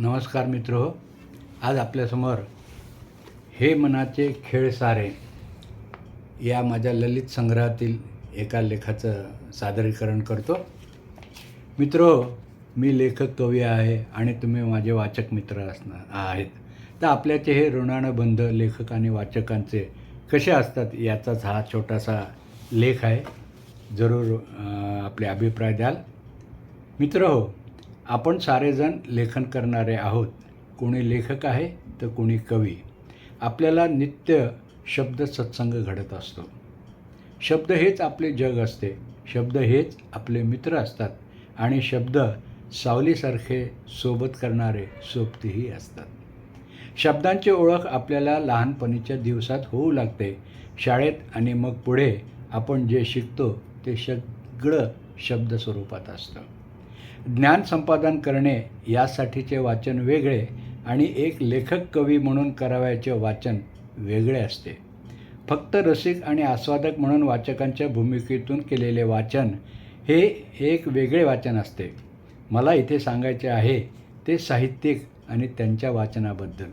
नमस्कार मित्र हो आज आपल्यासमोर हे मनाचे खेळ सारे या माझ्या ललित संग्रहातील एका लेखाचं सादरीकरण करतो. मित्र मी लेखक कवी आहे आणि तुम्ही माझे वाचक मित्र असणार आहेत. तर आपल्याचे हे ऋणानबंध लेखक आणि वाचकांचे कसे असतात याचाच हा छोटासा लेख आहे. जरूर आपले अभिप्राय द्याल. मित्र हो आपण सारेजण लेखन करणारे आहोत. कोणी लेखक आहे तर कोणी कवी. आपल्याला नित्य शब्द सत्संग घडत असतो. शब्द हेच आपले जग असते. शब्द हेच आपले मित्र असतात. आणि शब्द सावलीसारखे सोबत करणारे सोबतीही असतात. शब्दांची ओळख आपल्याला लहानपणीच्या दिवसात होऊ लागते. शाळेत आणि मग पुढे आपण जे शिकतो ते सगळं शब्द स्वरूपात असतं. ज्ञान संपादन करणे यासाठीचे वाचन वेगळे आणि एक लेखक कवी म्हणून करावयाचे वाचन वेगळे असते. फक्त रसिक आणि आस्वादक म्हणून वाचकांच्या भूमिकेतून केलेले वाचन हे एक वेगळे वाचन असते. मला इथे सांगायचे आहे ते साहित्यिक आणि त्यांच्या वाचनाबद्दल.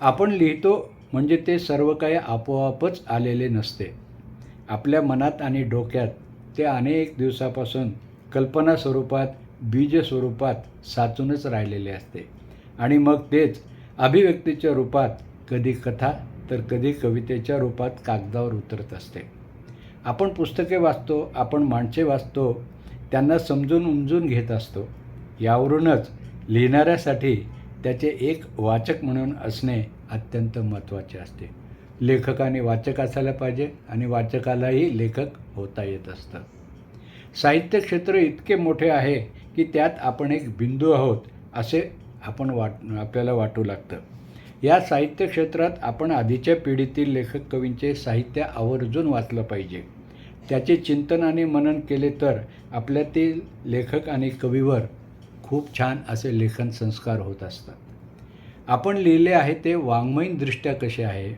आपण लिहितो म्हणजे ते सर्व काही आपोआपच आलेले नसते. आपल्या मनात आणि डोक्यात ते अनेक दिवसापासून कल्पना स्वरूपात बीज स्वरूपात साचूनच राहिलेले असते. आणि मग तेच अभिव्यक्तीच्या रूपात कधी कथा तर कधी कवितेच्या रूपात कागदावर उतरत असते. आपण पुस्तके वाचतो आपण माणसे वाचतो त्यांना समजून उमजून घेत असतो. यावरूनच लिहिणाऱ्यासाठी त्याचे एक वाचक म्हणून असणे अत्यंत महत्त्वाचे असते. लेखकाने वाचक असायला पाहिजे आणि वाचकालाही लेखक होता येत असतं. साहित्य क्षेत्र इतके मोठे आहे की त्यात आपण एक बिंदू आहोत असे आपण वाट आपल्याला वाटू लागतं. या साहित्य क्षेत्रात आपण आधीच्या पिढीतील लेखक कवींचे साहित्य आवर्जून वाचलं पाहिजे. त्याचे चिंतन आणि मनन केले तर आपल्यातील लेखक आणि कवीवर खूप छान असे लेखन संस्कार होत असतात. आपण लिहिले आहे ते वाङ्मयीनदृष्ट्या कसे आहे?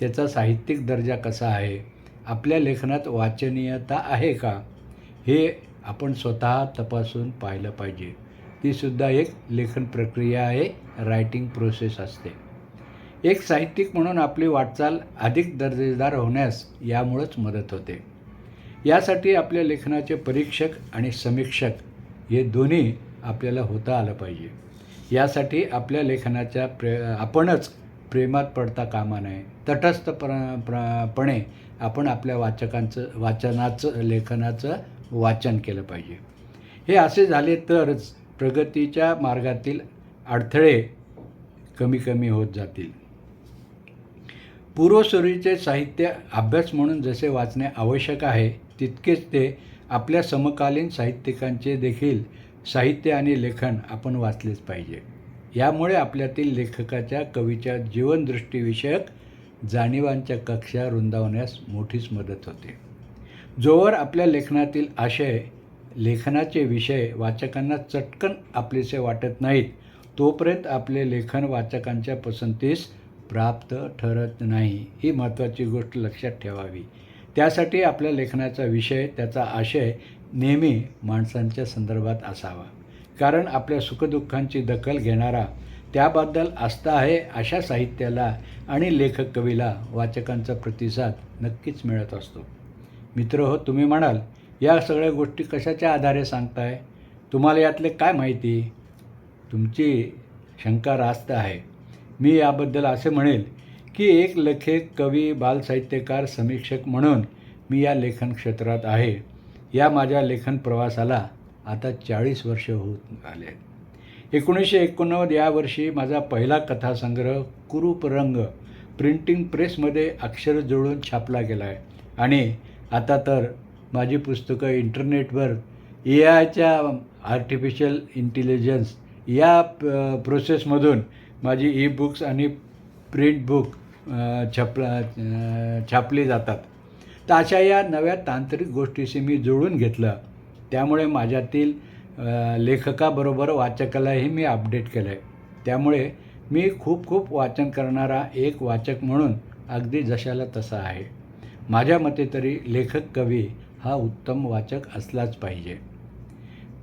त्याचा साहित्यिक दर्जा कसा आहे? आपल्या लेखनात वाचनीयता आहे का? हे आपण स्वतः तपासून पाहिलं पाहिजे. तीसुद्धा एक लेखन प्रक्रिया आहे रायटिंग प्रोसेस असते. एक साहित्यिक म्हणून आपली वाटचाल अधिक दर्जेदार होण्यास यामुळंच मदत होते. यासाठी आपल्या लेखनाचे परीक्षक आणि समीक्षक हे दोन्ही आपल्याला होता आलं पाहिजे. यासाठी आपल्या लेखनाच्या प्रे आपणच प्रेमात पडता कामा नये. तटस्थ प्र प्र पणे आपण आपल्या वाचकांचं वाचनाचं लेखनाचं वाचन केलं पाहिजे. हे असे झाले तरच प्रगतीच्या मार्गातील अडथळे कमी कमी होत जातील. पूर्वसुरीचे साहित्य अभ्यास म्हणून जसे वाचणे आवश्यक आहे तितकेच ते आपल्या समकालीन साहित्यिकांचे देखील साहित्य आणि लेखन आपण वाचलेच पाहिजे. यामुळे आपल्यातील लेखकाच्या कवीच्या जीवनदृष्टीविषयक जाणीवांच्या कक्षा रुंदावण्यास मोठीच मदत होते. जोवर आपल्या लेखनातील आशय लेखनाचे विषय वाचकांना चटकन आपलेसे वाटत नाहीत तोपर्यंत आपले लेखन वाचकांच्या पसंतीस प्राप्त ठरत नाही ही महत्त्वाची गोष्ट लक्षात ठेवावी. त्यासाठी आपल्या लेखनाचा विषय त्याचा आशय नेहमी माणसांच्या संदर्भात असावा. कारण आपल्या सुखदुःखांची दखल घेणारा त्याबद्दल आस्था आहे अशा साहित्याला आणि लेखक कवीला वाचकांचा प्रतिसाद नक्कीच मिळत असतो. मित्र हो तुम्ही म्हणाल या सगळ्या गोष्टी कशाच्या आधारे सांगताय? तुम्हाला यातले काय माहिती? तुमची शंका रास्त आहे. मी याबद्दल असे म्हणेल की एक लेखक कवी बालसाहित्यकार समीक्षक म्हणून मी या लेखन क्षेत्रात आहे. या माझ्या लेखन प्रवासाला आता चाळीस वर्ष होत आले आहेत. एकोणीसशे एकोणनव्वद या वर्षी माझा पहिला कथासंग्रह कुरूप रंग प्रिंटिंग प्रेसमध्ये अक्षर जोडून छापला गेला आहे आणि आता तर माझी पुस्तकं इंटरनेटवर ए आयच्या आर्टिफिशियल इंटेलिजन्स या प्रोसेसमधून माझी ई बुक्स आणि प्रिंट बुक छापला छापली जातात. तर अशा या नव्या तांत्रिक गोष्टीशी मी जुळून घेतलं. त्यामुळे माझ्यातील लेखकाबरोबर वाचकालाही मी अपडेट केलं आहे त्यामुळे मी खूप खूप वाचन करणारा एक वाचक म्हणून अगदी जशाला तसा आहे. माझ्या मते तरी लेखक कवी हा उत्तम वाचक असलाच पाहिजे.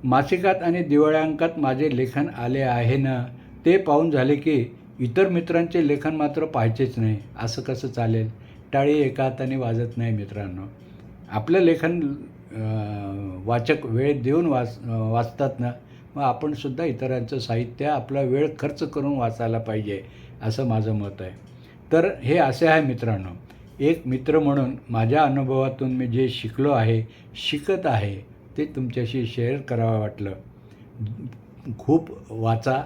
मासिकात आणि दिवाळ्यांकात माझे लेखन आले आहे ना ते पाहून झाले की इतर मित्रांचे लेखन मात्र पाहायचेच नाही असं कसं चालेल? टाळी एका हाताने वाजत नाही मित्रांनो. आपलं लेखन वाचक वेळ देऊन वाच वाचतात ना मग आपण सुद्धा इतरांचं साहित्य आपला वेळ खर्च करून वाचायला पाहिजे असं माझं मत आहे. तर हे असे आहे मित्रांनो. एक मित्र म्हणून माझ्या अनुभवातून मी जे शिकलो आहे शिकत आहे ते तुमच्याशी शेअर करावं वाटलं. खूप वाचा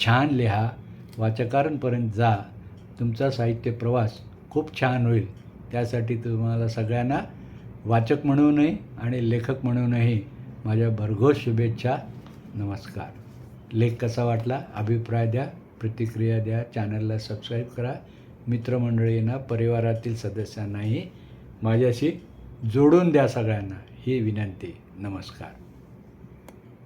छान लिहा वाचकारांपर्यंत जा. तुमचा साहित्य प्रवास खूप छान होईल. त्यासाठी तुम्हाला सगळ्यांना वाचक म्हणूनही आणि लेखक म्हणूनही माझ्या भरघोस शुभेच्छा. नमस्कार. लेख कसा वाटला? अभिप्राय द्या प्रतिक्रिया द्या. चॅनलला सबस्क्राईब करा. मित्रमंडळींना परिवारातील सदस्यांनाही माझ्याशी जोडून द्या सगळ्यांना ही विनंती. नमस्कार.